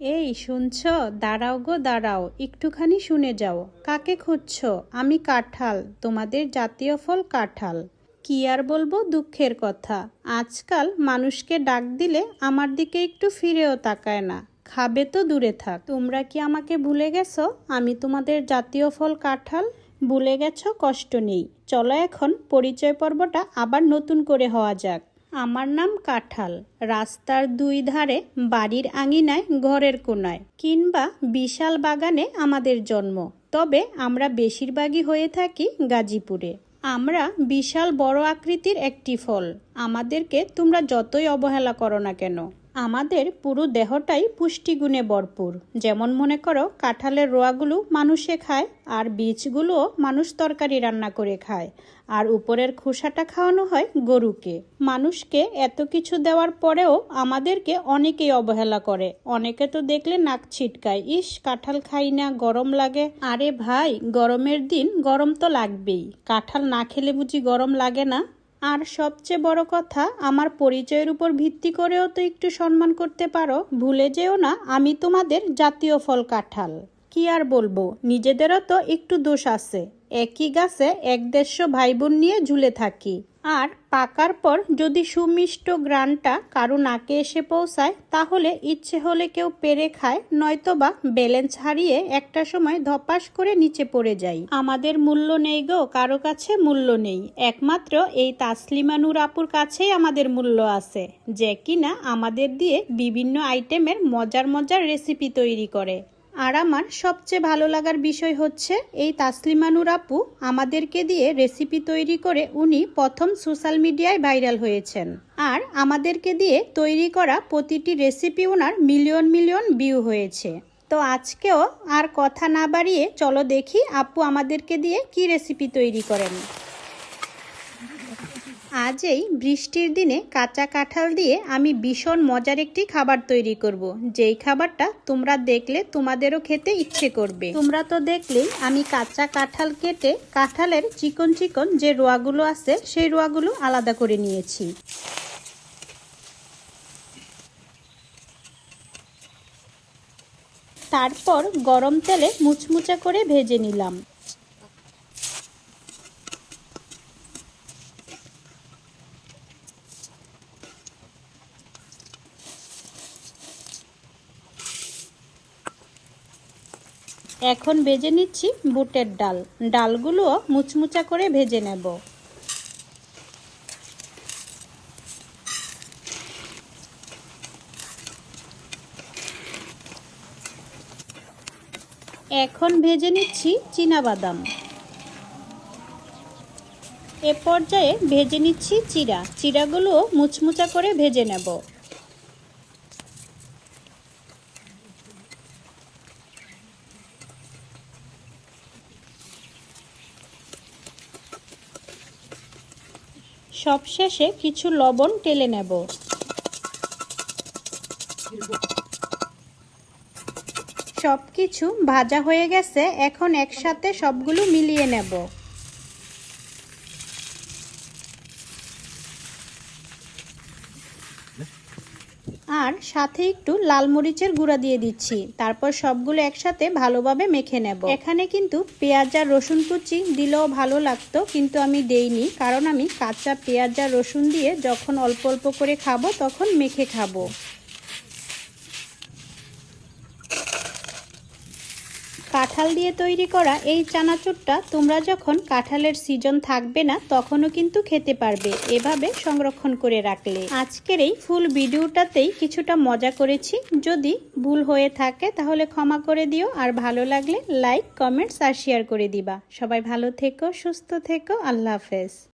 এই শুনছ? দাঁড়াও গো, দাঁড়াও। একটুখানি শুনে যাও। কাকে খুঁজছ? আমি কাঁঠাল, তোমাদের জাতীয় ফল কাঁঠাল। কি আর বলব, দুঃখের কথা। আজকাল মানুষকে ডাক দিলে আমার দিকে একটু ফিরেও তাকায় না। খাবে তো দূরে থাক। তোমরা কি আমাকে ভুলে গেছো? আমি তোমাদের জাতীয় ফল কাঁঠাল? ভুলে গেছো? কষ্ট নেই। চলো এখন পরিচয় পর্বটা আবার নতুন করে হওয়া যাক। আমার নাম কাঁঠাল। রাস্তার দুই ধারে বাড়ির আঙিনায় ঘরের কোনায় কিংবা বিশাল বাগানে আমাদের জন্ম। তবে আমরা বেশিরভাগই হয়ে থাকি গাজীপুরে। আমরা বিশাল বড় আকৃতির একটি ফল। আমাদেরকে তোমরা যতই অবহেলা করো না কেন। আমাদের পুরো দেহটাই পুষ্টিগুণে ভরপুর। যেমন মনে করো, কাঁঠালের রোয়াগুলো মানুষে খায় আর বীজগুলো মানুষ তরকারি রান্না করে খায়। আর উপরের খোসাটা খাওয়ানো হয় গরুকে। মানুষকে এত কিছু দেওয়ার পরেও আমাদেরকে অনেকেই অবহেলা করে। অনেকে তো দেখলে নাক ছিটকায়, ইস, কাঁঠাল খাই না, গরম লাগে। আরে ভাই, গরমের দিন গরম তো লাগবেই। কাঁঠাল না খেলে বুঝি গরম লাগে না? আর সবচেয়ে বড় কথা, আমার পরিচয়ের উপর ভিত্তি করেও তো একটু সম্মান করতে পারো, ভুলে যেও না, আমি তোমাদের জাতীয় ফল কাঁঠাল। কি আর বলব, নিজেদেরও তো একটু দোষ আছে। একই গাছে এক দেড়শো ভাই বোন নিয়ে ঝুলে থাকি। আর পাকার পর যদি সুমিষ্ট গ্রানটা কারও নাকে এসে পৌঁছায়, তাহলে ইচ্ছে হলে কেউ পেরে খায়, নয়তোবা ব্যালেন্স হারিয়ে একটা সময় ধপাস করে নিচে পড়ে যায় আমাদের মূল্য নেই গো, কারও কাছে মূল্য নেই। একমাত্র এই তাসলিমা নূর আপুর কাছেই আমাদের মূল্য আছে, যে কিনা আমাদের দিয়ে বিভিন্ন আইটেমের মজার মজার রেসিপি তৈরি করে। আর আমার সবচেয়ে ভালো লাগার বিষয় হচ্ছে, এই তাসলিমানুর আপু আমাদেরকে দিয়ে রেসিপি তৈরি করে উনি প্রথম সোশ্যাল মিডিয়ায় ভাইরাল হয়েছেন। আর আমাদেরকে দিয়ে তৈরি করা প্রতিটি রেসিপি ওনার মিলিয়ন মিলিয়ন ভিউ হয়েছে। তো আজকেও আর কথা না বাড়িয়ে চলো দেখি আপু আমাদেরকে দিয়ে কি রেসিপি তৈরি করেন। আজ এই বৃষ্টির দিনে কাঁচা কাঁঠাল দিয়ে আমি ভীষণ মজার একটি খাবার তৈরি করব। যেই খাবারটা তোমরা দেখলে তোমাদেরও খেতে ইচ্ছে করবে। তোমরা তো দেখলেই আমি কাঁচা কাঁঠাল কেটে কাঁঠালের চিকন চিকন যে রোয়াগুলো আছে, সেই রোয়াগুলো আলাদা করে নিয়েছি। তারপর গরম তেলে মুচমুচা করে ভেজে নিলাম। এখন ভেজে নিচ্ছি বুটের ডাল। ডালগুলো মুচমুচা করে ভেজে নেব। এখন ভেজে নিচ্ছি বাদাম এ পর্যায়ে ভেজে নিচ্ছি চিরা চিরাগুলো মুচমুচা করে ভেজে নেব। সবশেষে কিছু লবণ টেলে নেব। সব কিছু ভাজা হয়ে গেছে, এখন একসাথে সবগুলো মিলিয়ে নেব। আর সাথে একটু লাল মরিচের গুঁড়া দিয়ে দিচ্ছি। তারপর সবগুলো একসাথে ভালোভাবে মেখে নেব। এখানে কিন্তু পেঁয়াজ আর রসুন কুচি দিলেও ভালো লাগতো, কিন্তু আমি দেইনি, কারণ আমি কাঁচা পেঁয়াজ আর রসুন দিয়ে যখন অল্প অল্প করে খাব তখন মেখে খাব। কাঁঠাল দিয়ে তৈরি করা এই চানাচুরটা তোমরা যখন কাঁঠালের সিজন থাকবে না, তখনও কিন্তু খেতে পারবে। এভাবে সংরক্ষণ করে রাখলে। আজকের এই ফুল ভিডিওটাতেই কিছুটা মজা করেছি। যদি ভুল হয়ে থাকে, তাহলে ক্ষমা করে দিও। আর ভালো লাগলে লাইক, কমেন্টস আর শেয়ার করে দিবা। সবাই ভালো থেকো, সুস্থ থেকো। আল্লাহ হাফেজ।